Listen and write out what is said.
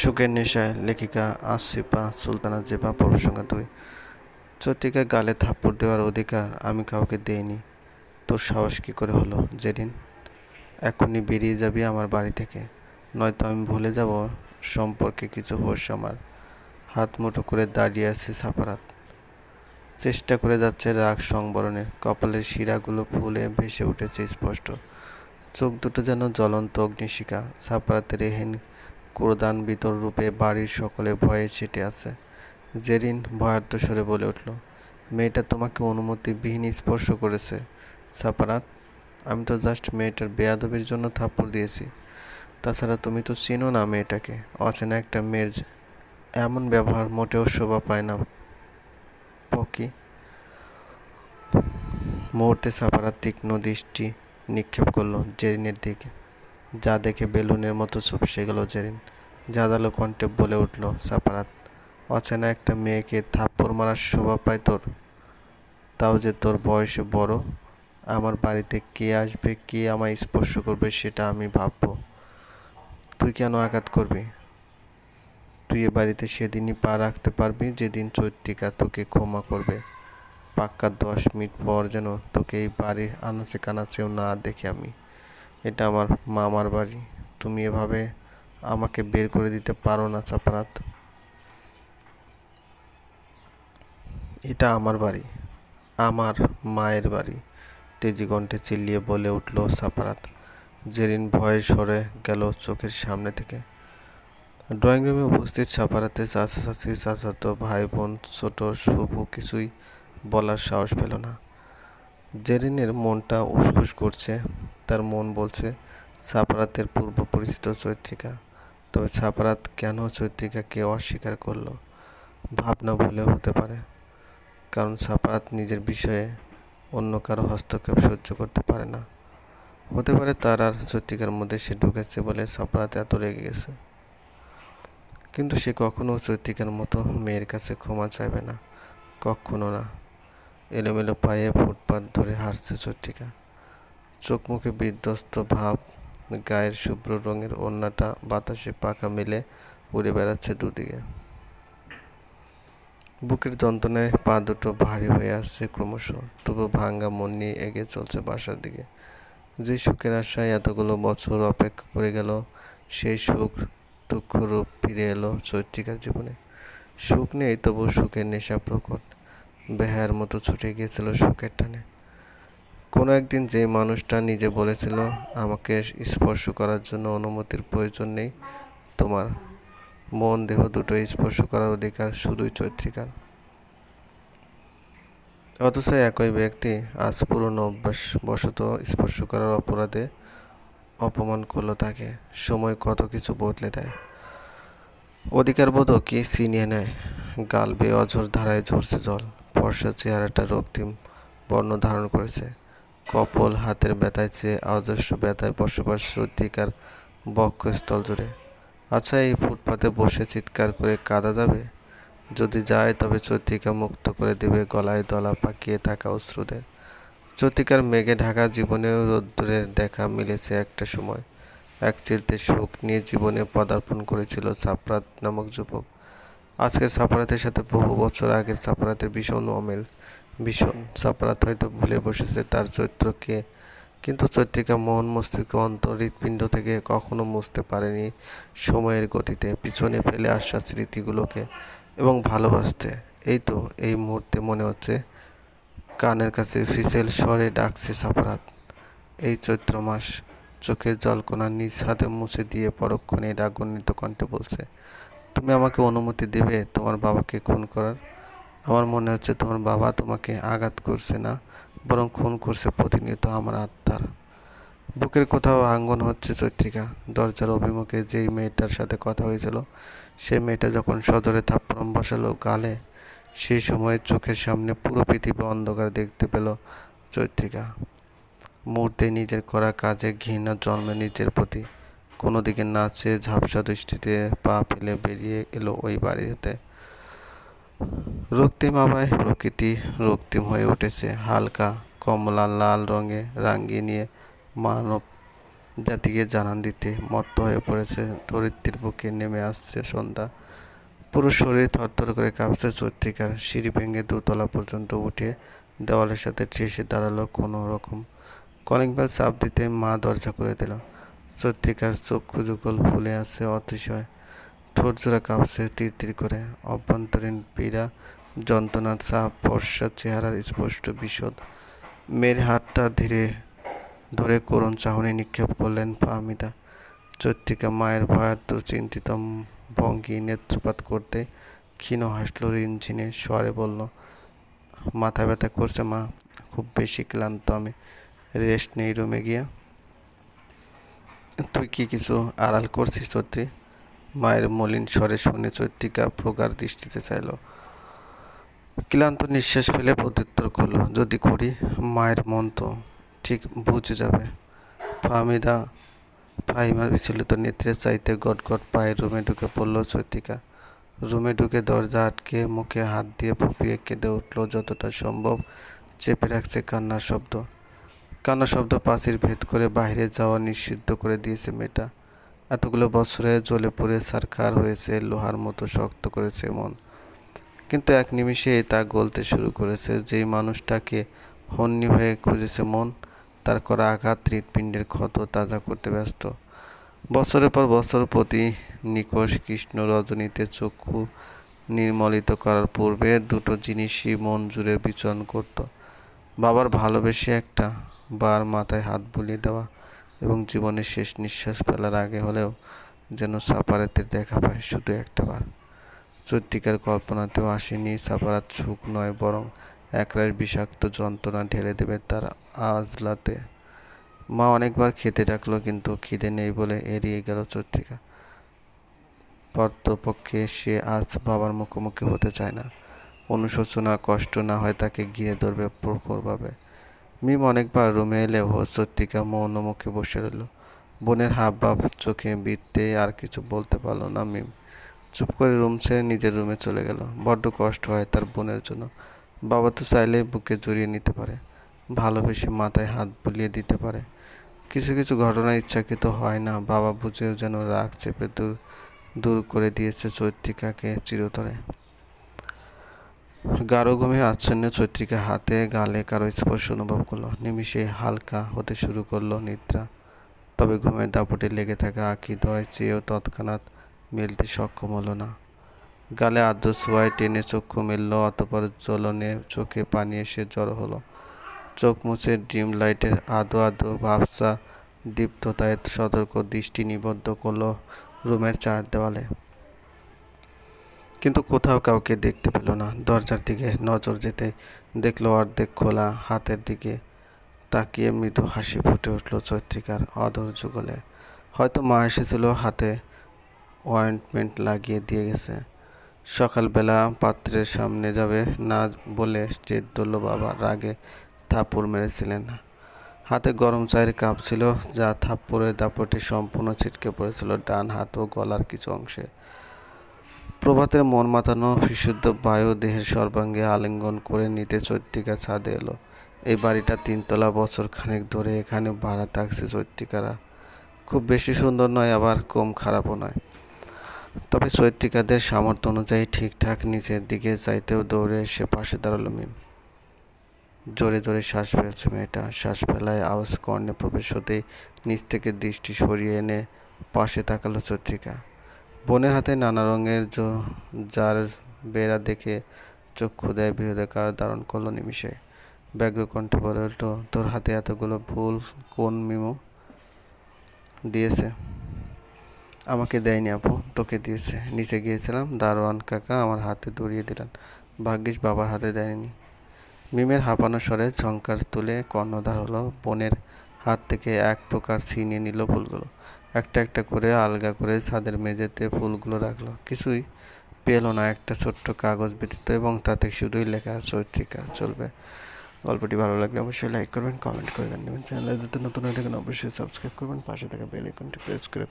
সুখের নেশায় লেখিকা আসিফা সুলতানা জেবা পর্ব দুই চত্রিকা গালে থাপ্পড় দেওয়ার অধিকার আমি কাউকে দেইনি। তোর সাহস কী করে হলো যেদিন? এখনই বেরিয়ে যাবি আমার বাড়ি থেকে। নয়তো আমি ভুলে যাব সম্পর্কে কিছু হোস আমার। হাত মুঠো করে দাঁড়িয়ে আছে সাফারাত। চেষ্টা করে যাচ্ছে রাগ সংবরণের। কপালের শিরাগুলো ফুলে ভেসে উঠেছে স্পষ্ট। চোখ দুটো যেন জ্বলন্ত অগ্নিশিখা। সাফারাতের এহেন ক্রোধান বিতর রূপে বাড়ির সকলে ভয়ে ছেটে আছে। জেরিন ভয়ার্থ স্বরে বলে উঠল, মেয়েটা তোমাকে অনুমতিবিহীন স্পর্শ করেছে। সাপারাত আমি তো জাস্ট মেয়েটার বেয়াদবির জন্য থাপ্পড় দিয়েছি। তাছাড়া তুমি তো চিনো না মেয়েটাকে। অচেনা একটা মেয়ের এমন ব্যবহার মোটেও শোভা পায় না। পকি? মুহূর্তে সাপারাত তীক্ষ্ণ দৃষ্টি নিক্ষেপ করল জেরিনের দিকে। যা দেখে বেলুনের মতো চুপসে গেল জেরিন। জাদালো কণ্ঠে বলে উঠল, সাপারাত, অচেনা একটা মেয়েকে থাপ্পড় মারার শোভা পায় তোর। তাও যে তোর বয়সে বড়, আমার বাড়িতে কে আসবে, কে আমায় স্পর্শ করবে সেটা আমি ভাববো। তুই কেন আঘাত করবি? তুই এ বাড়িতে সেদিনই পা রাখতে পারবি যেদিন চৈত্রিকা তোকে ক্ষমা করবে। পাক্কা দশ মিনিট পর যেন তোকে এই বাড়ির আনাচে কানাচেও না দেখে আমি। এটা আমার মামার বাড়ি। তুমি এভাবে আমাকে বের করে দিতে পারো না চাপারাত এটা আমার বাড়ি, আমার মায়ের বাড়ি। তেজি কণ্ঠে চিল্লিয়ে বলে উঠল সাপারাত জেরিন ভয়ে সরে গেল চোখের সামনে থেকে। ড্রয়িং রুমে উপস্থিত সাপারাতে চাচা, চাচি ভাই, বোন, ছোট সুপু কিছুই বলার সাহস পেল না। জেরিনের মনটা উসখুস করছে তার মন বলছে সাপারাতের পূর্ব পরিচিত চৈত্রিকা। তবে সাপারাত কেন চৈত্রিকা চৈত্রিকাকে অস্বীকার করল, ভাবনা ভুলেও হতে পারে। কারণ সাপারাত নিজের বিষয়ে অন্য কারও হস্তক্ষেপ সহ্য করতে পারে না। হতে পারে তার আর চৈত্রিকার মধ্যে সে ঢুকেছে বলে সাপারাত এত রেগে গেছে। কিন্তু সে কখনো চৈত্রিকার মতো মেয়ের কাছে ক্ষমা চাইবে না, কখনো না। এলোমেলো পায়ে ফুটপাত ধরে হাসছে চৈত্রিকা। চোখ মুখে বিধ্বস্ত ভাব, গায়ের শুভ্র রঙের ওড়নাটা বাতাসে পাখা মিলে উড়ে বেড়াচ্ছে দুদিকে। বুকের যন্ত্রণায় পা দুটো ভারী হয়ে আসছে ক্রমশ, তবু ভাঙ্গা মন নিয়ে এগিয়ে চলছে বাসার দিকে। যে সুখের আশায় এতগুলো বছর অপেক্ষা করে গেল, সেই সুখ, দুঃখ রূপ ফিরে এলো চৈত্রিকার জীবনে। সুখ নেই তবু সুখের নেশা প্রকট বেহার মতো ছুটে গিয়েছিল সুখের টানে। কোনো একদিন যে মানুষটা নিজে বলেছিল, আমাকে স্পর্শ করার জন্য অনুমতির প্রয়োজন নেই, তোমার মন দেহ দুটো স্পর্শ করার অধিকার শুধুই চৈত্রিকার অথচ একই ব্যক্তি আজ পুরনো অভ্যাস বশত স্পর্শ করার অপরাধে অপমান করল তাকে। সময় কত কিছু বদলে দেয়। অধিকারবোধও কি ছিনিয়ে নেয়। গাল বেয়ে অঝোর ধারায় ঝরছে জল। ফর্সা চেহারাটা রক্তিম বর্ণ ধারণ করেছে। কপল হাতের ব্যথায় চেয়ে অজস্র ব্যথায় বসবাস অধিকার বক্ষস্থল জুড়ে। আচ্ছা এই ফুটপাতে বসে চিৎকার করে কাঁদা যাবে? যদি যায়, তবে চৈত্রিকা মুক্ত করে দেবে গলায় দলা পাকিয়ে থাকা অশ্রুদের চৈত্রিকার মেঘে ঢাকা জীবনেও রোদ্দুরের দেখা মিলেছে একটা সময়। এক চিলতে সুখ নিয়ে জীবনে পদার্পণ করেছিল সাপরাত নামক যুবক। আজকের সাপারাতের সাথে বহু বছর আগের সাপারাতের ভীষণ অমেল। ভীষণ সাপারাত হয়তো ভুলে বসেছে তার চরিত্রকে কিন্তু চৈত্রিকা মোহন মস্তিষ্ক অন্তর হৃৎপিণ্ড থেকে কখনো মুছতে পারেনি সময়ের গতিতে, পিছনে ফেলে আসা স্মৃতিগুলোকে এবং ভালোবাসতে। এই তো, এই মুহূর্তে মনে হচ্ছে কানের কাছে ফিসেল স্বরে ডাকছে সাপারাত এই চৈত্র মাস চোখের জলকোনা নিজ হাতে মুছে দিয়ে পরক্ষণে রাগন্বিত কণ্ঠে বলছে, তুমি আমাকে অনুমতি দেবে তোমার বাবাকে খুন করার? আমার মনে হচ্ছে তোমার বাবা তোমাকে আঘাত করছে না, বরং খুন করছে প্রতিনিয়ত আমার আত্মার। বুকের কোথাও আঙ্গন হচ্ছে চৈত্রিকা দরজার অভিমুখে যেই মেয়েটার সাথে কথা হয়েছিল সেই মেয়েটা যখন সদরে থাপ্পড়ম বসালো গালে, সেই সময় চোখের সামনে পুরো পৃথিবী অন্ধকার দেখতে পেল চৈত্রিকা। মুহূর্তে নিজের করা কাজে ঘৃণা জন্মে নিজের প্রতি। কোনো দিকে নাচে ঝাপসা দৃষ্টিতে পা ফেলে বেরিয়ে এলো ওই বাড়িতে। রক্তিম আবায় প্রকৃতি রক্তিম হয়ে উঠেছে হালকা, কমলা, লাল রঙে রাঙিয়ে নিয়ে মানব জাতিকে জানান দিতে মত্ত হয়ে পড়েছে ধরিত্রীর বুকে নেমে আসছে সন্ধ্যা। পুরো শরীর থরথর করে কাঁপছে চৈত্রিকার, সিঁড়ি ভেঙে দোতলা পর্যন্ত উঠে দেওয়ালের সাথে ঠেসে দাঁড়াল কোনো রকম। কলিং বেল চাপ দিতে মা দরজা করে দিল। চৈত্রিকার চক্ষু যুগল ফুলে আছে অতিশয়। ঠোঁট জোড়া কাঁপছে তীর করে। অভ্যন্তরীণ পীড়া, যন্ত্রণার চাপ ফর্সা চেহারার স্পষ্ট বিশদ। মেয়ের হাতটা ধীরে ধরে করুণ চাহনি নিক্ষেপ করলেন ফাহমিদা। চৈত্রিকা মায়ের ভয়ার্ত চিন্তিত ভঙ্গি নেত্রপাত করতে ক্ষীণ হাসল রিনঝিনে, স্বরে বলল, মাথা ব্যথা করছে মা, খুব বেশি ক্লান্ত আমি। রেস্ট নেই রুমে গিয়ে। তুই কি কিছু আড়াল করছিস, চৈত্রী? মায়ের মলিন স্বরে শুনে চৈত্রিকা প্রগাঢ় দৃষ্টিতে চাইল। ক্লান্ত নিঃশ্বাস ফেলে প্রত্যুত্তর করল, যদি করি, মায়ের মন তো ঠিক বুঝে যাবে। ফাহমিদা, ফাহিমা বিচলিত নেত্রে চাইতে গটগট পায়ে রুমে ঢুকে পড়ল চৈত্রিকা। রুমে ঢুকে দরজা আটকে মুখে হাত দিয়ে ফুপিয়ে কেঁদে উঠল, যতটা সম্ভব চেপে রাখছে কান্নার শব্দ। কান্নার শব্দ পাঁচির ভেদ করে বাইরে যাওয়া নিষিদ্ধ করে দিয়েছে মেয়েটা। এতগুলো বছরে জ্বলে পড়ে সারখার হয়েছে, লোহার মতো শক্ত করেছে মন। কিন্তু এক নিমিষেই তা গলতে শুরু করেছে, যেই মানুষটাকে হন্যি হয়ে খুঁজেছে মন, তার করা আঘাত হৃৎপিণ্ডের ক্ষত তাজা করতে ব্যস্ত। বছরের পর বছর প্রতি নিকষ, কৃষ্ণ, রজনীতে চক্ষু নির্মলিত করার পূর্বে দুটো জিনিসই মন জুড়ে বিচরণ করত। বাবার ভালোবেসে একটা বার মাথায় হাত বুলিয়ে দেওয়া এবং জীবনের শেষ নিঃশ্বাস ফেলার আগে হলেও যেন সাপারাতের দেখা পায় শুধু একটা বার। চৈত্রিকার কল্পনাতেও আসেনি সাপারাত সুখ নয়, বরং একরাশ বিষাক্ত যন্ত্রণা ঢেলে দেবে তার আজলাতে। মা অনেকবার খেতে ডাকলো, কিন্তু খিদে নেই বলে এড়িয়ে গেল চৈত্রিকা। পক্ষে সে আজ বাবার মুখোমুখি হতে চায় না। অনুশোচনা কষ্ট না হয় তাকে ঘিরে ধরবে প্রখরভাবে। মিম অনেকবার রুমে এলেও চৈত্রিকা মৌন মুখে বসে রইল। বোনের হাব ভাব চোখে বিতে আর কিছু বলতে পারল না মিম। চুপ করে রুম ছেড়ে নিজের রুমে চলে গেল। বড্ড কষ্ট হয় তার বোনের জন্য। বাবা তো চাইলেই বুকে জড়িয়ে নিতে পারে। ভালোবেসে মাথায় হাত বুলিয়ে দিতে পারে। কিছু কিছু ঘটনা ইচ্ছাকৃত হয় না। বাবা বুঝেও যেন রাগ চেপে দূর দূর করে দিয়েছে চৈত্রিকাকে চিরতরে। গাঢ় ঘুমে আচ্ছন্ন চৈত্রিকা হাতে গালে কারও স্পর্শ অনুভব করল। নিমিষে হালকা হতে শুরু করল নিদ্রা। তবে ঘুমের দাপটে লেগে থাকা আঁকি দয় চেয়েও তৎক্ষণাৎ মেলতে সক্ষম হলো না। গালে আদ্র ছোঁয়ায় টেনে চক্ষু মেলল, অতপর জ্বলনে চোখে পানি এসে জড়ো হলো। চোখ মুছে ড্রিম লাইটের আদো আদো ভাবসা দীপ্ততায় সতর্ক দৃষ্টি নিবদ্ধ করল রুমের চার দেওয়ালে। কিন্তু কোথাও কাউকে দেখতে পেল না। দরজার দিকে নজর যেতে দেখল অর্ধেক খোলা হাতের দিকে। তাকিয়ে মৃদু হাসি ফুটে উঠল চৈত্রিকার অদর যুগলে। হয়তো মা এসেছিল, হাতে অয়েন্টমেন্ট লাগিয়ে দিয়ে গেছে। সকালবেলা পাত্রের সামনে যাবে না বলে জেদ ধরল বাবা, রাগে থাপ্পড় মেরেছিলেন। হাতে গরম চায়ের কাপ ছিল, যা থাপ্পড়ের দাপটে সম্পূর্ণ ছিটকে পড়েছিল ডান হাত ও গলার কিছু অংশে। প্রভাতের মন মাতানো বিশুদ্ধ বায়ু দেহের সর্বাঙ্গে আলিঙ্গন করে নিতে চৈত্রিকা ছাদে এলো। এই বাড়িটা তিনতলা বছর খানেক ধরে এখানে ভাড়া থাকছে চৈত্রিকারা। খুব বেশি সুন্দর নয়, আবার কম খারাপও নয়। তবে চৈত্রিকাদের সামর্থ্য অনুযায়ী ঠিকঠাক নিচের দিকে চাইতেও দৌড়ে এসে পাশে দাঁড়াল মিম। জোরে জোরে শ্বাস ফেলছে মেয়েটা। শ্বাস ফেলায় আওয়াজ কর্ণে প্রবেশ হতেই নিচ থেকে দৃষ্টি সরিয়ে এনে পাশে তাকালো চৈত্রিকা। বোনের হাতে নানা রঙের যার বেড়া দেখে চক্ষু দেয় বৃহদাকার ধারণ করল নিমিষে। ব্যগ্র কণ্ঠে বলে উঠল, তোর হাতে এতগুলো ফুল কোন মিমো? দিয়েছে। আমাকে দেয়নি আপু, তোকে দিয়েছে। নিচে গিয়েছিলাম। দারোয়ান কাকা, আমার হাতে দড়িয়ে দিলেন। ভাগ্যিস বাবার হাতে দেয়নি। মিমের হাঁপানো স্বরে ঝঙ্কার তুলে কর্ণধার হলো বোনের হাত থেকে এক প্রকার ছিনিয়ে নিল ফুলগুলো। একটা একটা করে আলগা করে ছাদের মেঝেতে ফুলগুলো রাখল। কিছুই পেল না, একটা ছোট্ট কাগজ ব্যতীত এবং তাতে শুধুই লেখা চৈত্রিকা চলবে। গল্পটি ভালো লাগলে অবশ্যই লাইক করবেন, কমেন্ট করে দেন চ্যানেলে যদি নতুন হয়ে থাকেন, অবশ্যই সাবস্ক্রাইব করবেন। পাশে থাকা বেল আইকনটি প্রেস করে